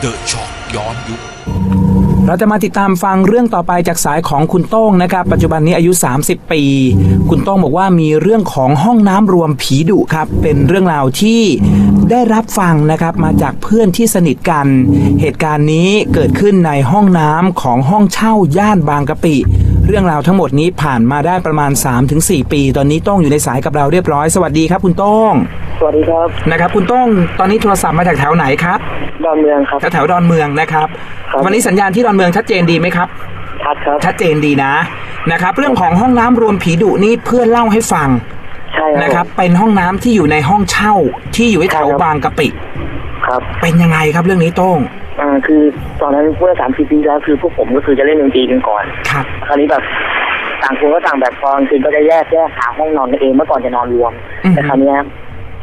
เดอะช็อกย้อนยุคเราจะมาติดตามฟังเรื่องต่อไปจากสายของคุณโต้งนะครับ ปัจจุบันนี้อายุ 30 ปี คุณโต้งบอกว่ามีเรื่องของห้องน้ำรวมผีดุครับ เป็นเรื่องราวที่ได้รับฟังนะครับมาจากเพื่อนที่สนิทกัน เหตุการณ์นี้เกิดขึ้นในห้องน้ำของห้องเช่าย่านบางกะปิ เรื่องราวทั้งหมดนี้ผ่านมาได้ประมาณ 3-4 ปี ตอนนี้โต้งอยู่ในสายกับเราเรียบร้อย สวัสดีครับคุณโต้งสวัสดีครับนะครับ คุณโต้งตอนนี้โทรศัพท์มาจากแถวไหนครับดอนเมืองครับ แถวๆดอนเมืองนะครับ ครับ วันนี้สัญญาณที่ดอนเมืองชัดเจนดีไหมครับ ชัดครับชัดเจนดีนะนะครับ เรื่องของห้องน้ำรวมผีดุนี่เพื่อนเล่าให้ฟังใช่นะครับผมเป็นห้องน้ำที่อยู่ในห้องเช่าที่อยู่ที่แถวครับ บางกะปิ ครับ เป็นยังไงครับเรื่องนี้โต้ง อ่าคือตอนนั้นเมื่อสามสี่ปีที่แล้วคือพวกผมก็คือจะเล่นดนตรีกันก่อนครับคราวนี้แบบต่างคนก็ต่างแบบพอกลางคืนก็จะแยกแยกหาห้องนอนกันเองเมื่อก่อนจะนอนรวมอือฮึแต่คราวเนี้ย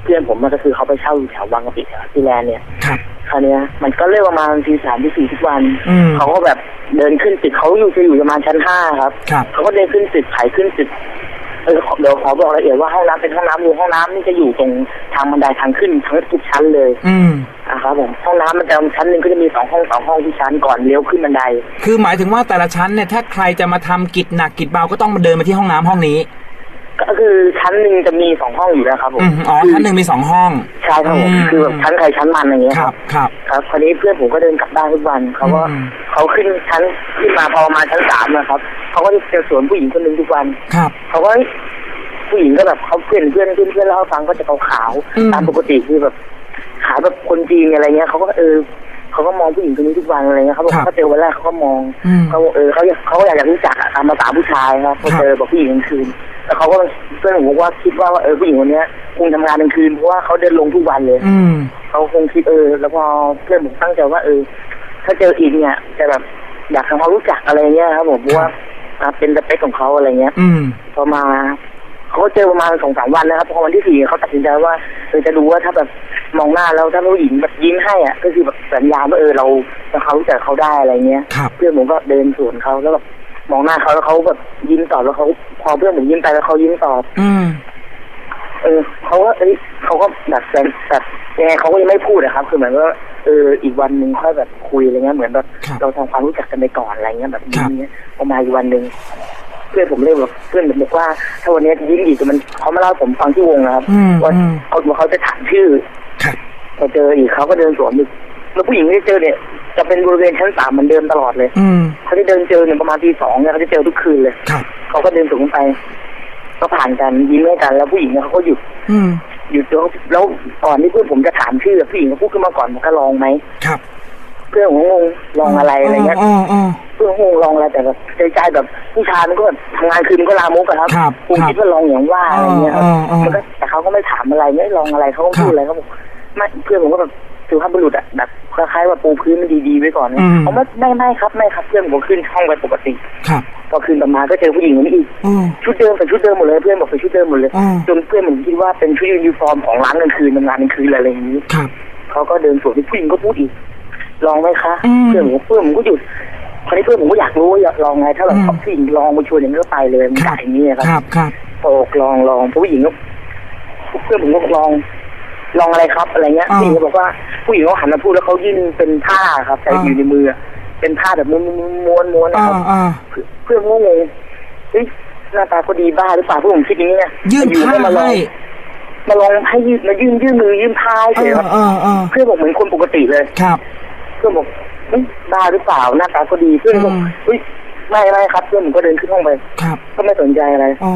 เพื่อนผมมันก็คือเขาไปเช่าอยู่แถวบางกะปิแถวที่แลนด์เนี่ยครับคราวเนี้ยมันก็เริ่มประมาณทีสามที่สี่ทุกวันอืมเขาก็แบบเดินขึ้นตึกเขาอยู่จะอยู่ประมาณชั้นห้าครับครับเขาก็เดินขึ้นตึกไถขึ้นตึกเออขอเดี๋ยวขอบอกรายละเอียดว่าห้องน้ำเป็นห้องน้ำรวมห้องน้ำนี่จะอยู่ตรงทางบันไดทางขึ้นทั้งทุกชั้นเลย อืมนะ ครับผมห้องน้ำมันจะชั้นหนึ่งก็จะมีสองห้องสองห้องที่ชั้นก่อนเลี้ยวขึ้นบันได คือหมายถึงว่าแต่ละชั้นเนี่ยถ้าใครจะมาทำกิจหนักกิจเบาก็ต้องมาเดินมาที่ห้องน้ำห้องนี้ ก็คือชั้นหนึ่งจะมีสองห้องอยู่แล้วครับผมอืมอ๋อชั้นหนึ่งมีสองห้องใช่ครับผมอืมคือแบบชั้นใครชั้นมันอย่างเงี้ยครับครับครับคราวนี้เพื่อนผมก็เดินกลับบ้านทุกวันเขาก็อืมเขาขึ้นชั้นขึ้นมาพอมาชั้นสามนะครับเขาก็จะเจอสวนผู้หญิงคนหนึ่งทุกวันครับเขาก็ผู้หญิงก็แบบเขาเพื่อนเพื่อนเพื่อนเพื่อนเล่าให้ฟังก็จะขาวอืมๆตามปกติคือแบบ ขาวแบบคนจีนอะไรเงี้ยเขาก็เออเขาก็มองผู้หญิงคนนี้ทุกวันอะไรเงี้ยเขาบอกเขาเจอวันแรกเขาก็มองอืมเขาบอกเออเขาอยากเขาก็อยากจะรู้จักอะตามภาษาผู้ชายครับพอครับเจอแบบผู้หญิงกลางคืนแล้วเขาก็เพื่อนผมบอกว่าคิดว่าเออผู้หญิงคนเนี้ยคงทำงานกลางคืนเพราะว่าเขาเดินลงทุกวันเลย อืมเขาคงคิดเออ แล้วพอเพื่อนผมตั้งใจว่าเออ ถ้าเจออีกเนี่ยจะแบบอยากทำความรู้จักอะไรเงี้ยครับผมเพราะว่าอ่าเป็นสเปคของเขาอะไรเงี้ยอืมพอมา เขาก็เจอประมาณสองสามวันนะครับพอวันที่สี่เขาตัดสินใจว่าเออจะดูว่าถ้าแบบมองหน้าแล้วถ้าผู้หญิงแบบยิ้มให้อะก็คือแบบสัญญาณว่าเออเราจะเขารู้จักเขาได้อะไรเงี้ย ครับ เพื่อนผมก็เดินสวนเขาแล้วแบบมองหน้าเขาแล้วเขาแบบยิ้มตอบแล้วเขาพอเพื่อนผมยิ้มไปแล้วเขายิ้มตอบ อืม เออเขาก็เอ้ยเขาก็แบบแบบแบบยังไงเขาก็ยังไม่พูดนะครับ คือเหมือนว่าเอออีกวันหนึ่งค่อยแบบคุยอะไรเงี้ยเหมือนแบบครับเราทำความรู้จักกันไปก่อนอะไรเงี้ยแบบครับ นี้เงี้ยพอมาอีกวันหนึ่ง เพื่อนผมเลยบอกเพื่อนผมบอกว่า ถ้าวันนี้ยิ้มอีกมันเขามาเล่าให้ผมฟังที่วงนะครับอืมว่าอืมเขาเขาจะถามชื่อครับพอเจออีกเขาก็เดินสวนอีกแล้วผู้หญิงที่เจอเนี่ยจะเป็นบริเวณชั้นสามเหมือนเดิมตลอดเลยอืมเขาจะเดินเจอเนี่ยประมาณตีสองเนี่ยเขาจะเจอทุกคืนเลยครับเขาก็เดินสวนขึ้นไป ก็ผ่านกันยิ้มให้กัน แล้วผู้หญิงเนี่ยเขาก็หยุดอืมหยุดแล้วแล้วก่อนที่เพื่อนผมจะถามชื่อผู้หญิงก็พูดขึ้นมาก่อนบอกว่าลองไหมครับ เพื่อนผมก็งงลองอะไรอะไรเงี้ย อ๋ออ๋อเพื่อนงงลองอะไรแต่แบบใจใจแบบผู้ชายมันก็แบบทำงานคืนมันก็ลามกอะครับครับคงครับคิดว่าลองอย่างว่าอะไรเงี้ยครับอ๋ออ๋อมันก็แต่เขาก็ไม่ถามอะไรไม่ลองอะไรเขาก็พูดอะไรเขาบอกไม่เพื่อนผมก็แบบสุภาพบุรุษอะแบบคล้ายๆว่าปูพื้นมันดีๆไว้ก่อนนะอืม เขาไม่ไม่ไม่ครับไม่ครับเพื่อนผมขึ้นห้องไปปกติครับพอคืนต่อมาก็เจอผู้หญิงคนนี้อีก อืม ชุดเดิมใส่ชุดเดิมหมดเลยเพื่อนบอกใส่ชุดเดิมหมดเลยอืมจนเพื่อนผมคิดว่าเป็นชุดยูนิฟอร์มของร้านกลางคืนทำงานกลางคืนอะไรอย่างนี้ ครับ เขาก็เดินสวนที่ผู้หญิงก็พูดอีก ลองไหมคะ อืม เพื่อนผมเพื่อนผมก็หยุด คราวนี้เพื่อนผมก็อยากรู้ว่าอยากลองไง ถ้าแบบอืมเขาผู้หญิงลองมาชวนอย่างนี้ก็ไปเลยมันครัได้อย่างนี้ครับครับครับโอกลองลองผู้หญิงก็เพื่อนผมก็ลองลองอะไรครับอะไรเงี้ยอ่าผู้หญิงก็บอกว่าผู้หญิงเขาหันมาพูดแล้วเขายื่นเป็นผ้าครับใส่อ่าอยู่ในมืออะเป็นผ้าแบบม้วนม้วนม้วนๆนะอ่าครับอ่าเพื่อนก็งงเฮ้ยหน้าตาก็ดีบ้าหรือเปล่าพวกผมคิดอย่างนี้ไงยื่นอยู่ผ้ามาลองให้มาลองให้ยื่นมายื่นยื่นมือยื่นผ้าเอเฉยอครับเออเออเพื่อนบอกเหมือนคนปกติเลยครับเพื่อนบอก เฮ้ยบ้าหรือเปล่าหน้าตาก็ดีเพื่อนบอกอืมเฮ้ยไม่ไม่ครับเพื่อนผมก็เดินขึ้นห้องไปครับ ก็ไม่สนใจอะไรอ๋อ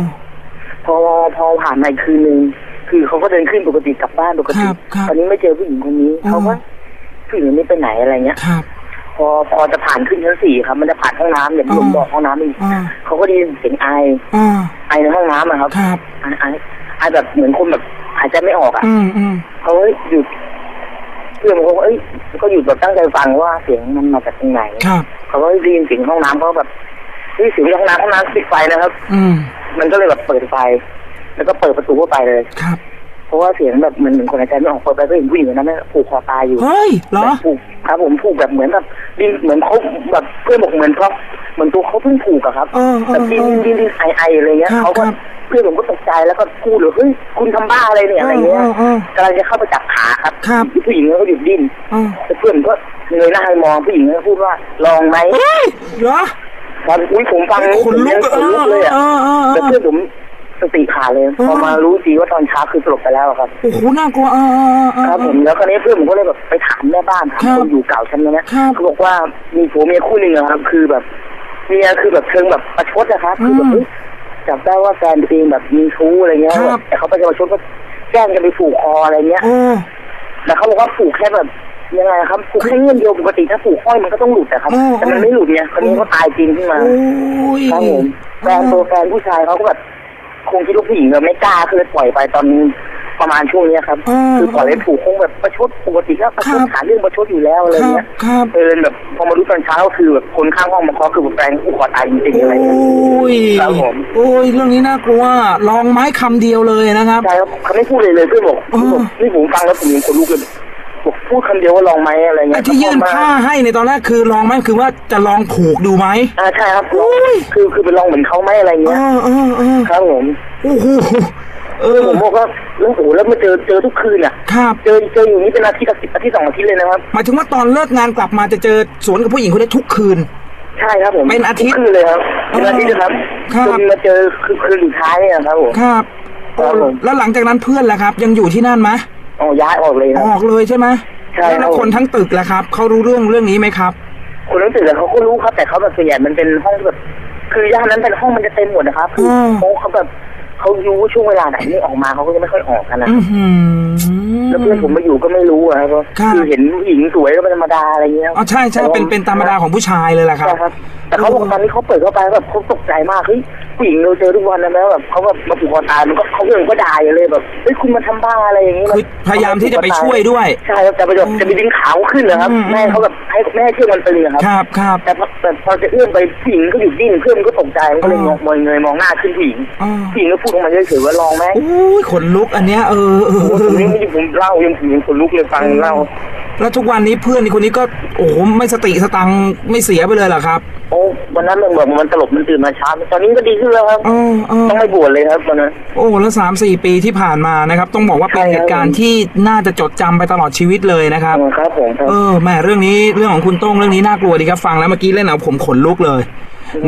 พอพอผ่านมาอีกคืนนึงคือเขาก็เดินขึ้นปกติกลับบ้านปกติครับครับตอนนี้ไม่เจอผู้หญิงคนนี้อืมเขาว่าผู้หญิงคนนี้ไปไหนอะไรเงี้ยครับพอพอจะผ่านขึ้นชั้นสี่ครับ มันจะผ่านห้องน้ำอย่างที่ผมอ่าบอกห้องน้ำอีกอ่าเขาก็ได้ยินเสียงไออ่าไอในห้องน้ำอะครับครับไอไอไอแบบเหมือนคนแบบหายใจไม่ออกอะอืมอืมเขาก็หยุด เพื่อนเขาก็เอ้ยก็หยุดแบบตั้งใจฟังว่าเสียงมันมาจากตรงไหนครับเขาก็ได้ยินเสียงห้องน้ำเขาแบบเฮ้ยเสียงห้องน้ำห้องน้ำปิดไฟนะครับ อืมมันก็เลยแบบเปิดไฟ แล้วก็เปิดประตูเข้าไปเลยครับ เพราะว่าเสียงแบบเหมือนเหมือนคนหายใจไม่ออกเปิดไปก็เห็นผู้หญิงคนนั้นน่ะผูกคอตายอยู่เฮ้ยเหรอแบบผูกครับผมผูกแบบเหมือนแบบดินเหมือนเขาแบบเพื่อนบอกเหมือนเขาเหมือนตัวเขาเพิ่งผูกอะครับเออเออแบบดินเออดินดินไอไออะไรเงี้ยครับเขาก็ครับ เพื่อนผมก็ตกใจแล้วก็พูดเลยเฮ้ยคุณทำบ้าอะไรเนี่ยอะไรเงี้ยเออเออกำลังจะเข้าไปจับขาครับครับ ผู้หญิงก็หยุดดิ้นเออแต่เพื่อนก็เงยหน้าไปมองผู้หญิงก็พูดว่าลองไหมเฮ้ยเหรอครับอุ้ยผมฟังขนลุกผมยังขนลุกเลยอะเออเออเออ แต่เพื่อนผม สติขาดเลยเออพอมารู้ทีว่าตอนเช้าคือสลบไปแล้วอะครับ โอ้โห น่ากลัวเออเออเออครับผม แล้วคราวนี้เพื่อนผมก็เลยแบบไปถามแม่บ้านถามครับคนอยู่เก่าชั้นนั้นนะครับเขาบอกว่ามีผัวเมียคู่หนึ่งอะครับ คือแบบเมียคือแบบเชิงแบบประชดนะครับ คือแบบอืมเฮ้ยจับได้ว่าแฟนตัวเองแบบมีชู้อะไรเงี้ยครับแต่เขาไปจะประชดก็แจ้งกันไปผูกคออะไรเงี้ยโอ้แต่เขาบอกว่าผูกแค่แบบยังไงครับผูกแค่เงื่อนเดียวปกติถ้าผูกห้อยมันก็ต้องหลุดนะครับอ๋อแต่มันไม่หลุดไงคนนี้เขาตายจริงขึ้นมาโอ้ยครับผมแฟนตัวแฟนผู้ชายเขาก็แบบ คงคิดว่าผู้หญิงแบบไม่กล้าก็เลยปล่อยไปตอนประมาณช่วงเนี้ยครับคือปล่อยให้ผูกคงแบบประชดปกติก็ประชดหาเรื่องประชดอยู่แล้วอะไรครับเงี้ยครับเออแบบพอมารู้ตอนเช้าก็คือแบบคนข้างห้องมาเคาะคือแบบแฟนผู้ขอตายจริงๆอะไรโอ้เงี้ยยครับผมโอ้ยเรื่องนี้น่ากลัวลองไม้คำเดียวเลยนะครับใช่ครับเขาไม่พูดเลยเลยเพื่อนบอกอ๋อบอกนี่ผมฟังแล้วผมยังขนลุกเลยบอก พูดคำเดียวว่าลองไหมอะไรเงี้ไอ้ยที่ยื่นแล้วพอมาผ้าให้ในตอนแรกคือลองไหมคือว่าจะลองผูกดูไหม อ่าใช่ครับโอ้ย คือคือไปลองเหมือนเขาไหมอะไรเอเงี้ยอเออเออครับผมโอ้โหเออผมบอกว่าแล้วโอ้โหแล้วมาเจอเจอทุกคืนอะ ครับ เจอเจออยู่นี่เป็นอาทิตย์อาทิตย์อาทิตย์สองอาทิตย์เลยนะครับ หมายถึงว่าตอนเลิกงานกลับมาจะเจอสวนกับผู้หญิงคนนี้ทุกคืน ใช่ครับผมเป็นอาทิตย์ทุกคืนเลยครับเป็นอาทิตย์เลยครับครับ จนมาเจอคือคืนสุดท้ายเนี่ยครับผม ครับครับผม แล้วหลังจากนั้นเพื่อนล่ะครับ ยังอยู่ที่นั่นไหมอ๋อย้ายออกเลยคอรับอกเลยใช่ไหม ใช่ครับแล้วคนทั้งตึกล่ะครับเขารู้เรื่องเรื่องนี้ไหมครับ คนรู้สึกแต่เขาก็รู้ครับ แต่เขาแบบส่วนใหญ่มันเป็นห้องที่แบบคือย่านนั้นเป็นห้องมันจะเต็มหมดนะครับคือมเขาเขาแบบเขารู้ว่าช่วงเวลาไหนนี่ออกมาเขาก็จะไม่ค่อยออกกันนะอือหือแล้วเพื่อนผมมาอยู่ก็ไม่รู้อะครับครับคือเห็นผู้หญิงสวยก็เป็นธรรมดาอะไรเงี้ยอ๋อใช่ใช่เป็นเป็นธรรมดาของผู้ชายเลยแหละครับใช่ครับแต่เขาบอกตอนนี้เขาเปิดเข้าไปแบบเขาตกใจมากเฮ้ย ผู้หญิงเราเจอทุกวันนะแล้วแบบเขาแบบมาผูกคอตายมันก็เขาเองก็ด่าอยู่เลยแบบเฮ้ยคุณมาทำบ้าอะไรอย่างนี้คือพยายามที่จะไปช่วยด้วย ใช่ครับแต่ไปแบบจะไปดึงขาวขึ้นนะครับอืมแม่เขาแบบให้แม่ให้เชือกมันตึงนะครับครับครับแต่พอแต่พอจะเอื้อมไปผู้หญิงก็หยุดดิ้นเพื่อนมันก็ตกใจมันก็เลยอ๋อมองมองเงยมองหน้าขึ้นผู้หญิงอ๋อผู้หญิงก็พูดออกมาเฉยๆว่าลองไหมโอ้ยขนลุกอันเนี้ยเออเออโอ้โหเอผมอนี่ไม่ผมเล่ายังผมยังขนลุกเลยฟังเล่า แล้วทุกวันนี้เพื่อนคนนี้ก็โอ้โหไม่สติสตังค์ไม่เสียไปเลยเหรอครับ โอ้วันนั้นมันแบบมันตลบมันตื่นมาเช้าตอนนี้ก็ดีขึ้นแล้วครับเออเออต้องไม่บวชเลยครับตอนนั้นโอ้แล้วสามสี่ปีที่ผ่านมานะครับ ต้องบอกว่าเป็นใช่ครับเหตุการณ์ที่น่าจะจดจำไปตลอดชีวิตเลยนะครับอ๋อครับผมครับเออแม่เรื่องนี้เรื่องของคุณโต้งเรื่องนี้น่ากลัวดีครับฟังแล้วเมื่อกี้เล่นเอาผมขนลุกเลย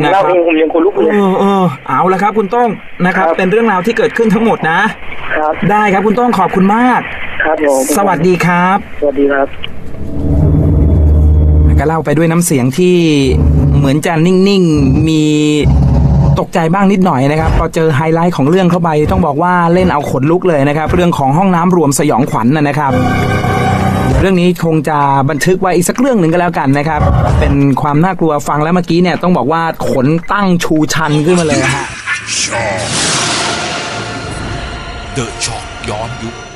นะคเล่ารับเองผมยังขนลุกเอเลยอเออเอาละครับ คุณโต้งนะครับครับ เป็นเรื่องราวที่เกิดขึ้นทั้งหมดนะ ครับ ได้ครับคุณโต้งขอบคุณมาก ครับผมสวัสดีครับ สวัสดีครับ ก็เล่าไปด้วยน้ำเสียงที่เหมือนจะนิ่งๆ มีตกใจบ้างนิดหน่อยนะครับพอเจอไฮไลท์ของเรื่องเข้าไปต้องบอกว่าเล่นเอาขนลุกเลยนะครับ เรื่องของห้องน้ำรวมสยองขวัญนนะนะครับเรื่องนี้คงจะบันทึกไว้อีกสักเรื่องหนึ่งก็แล้วกันนะครับ เป็นความน่ากลัวฟังแล้วเมื่อกี้เนี่ยต้องบอกว่าขนตั้งชูชันขึ้นมาเลยฮะช็อกเดอะช็อกย้อนยุค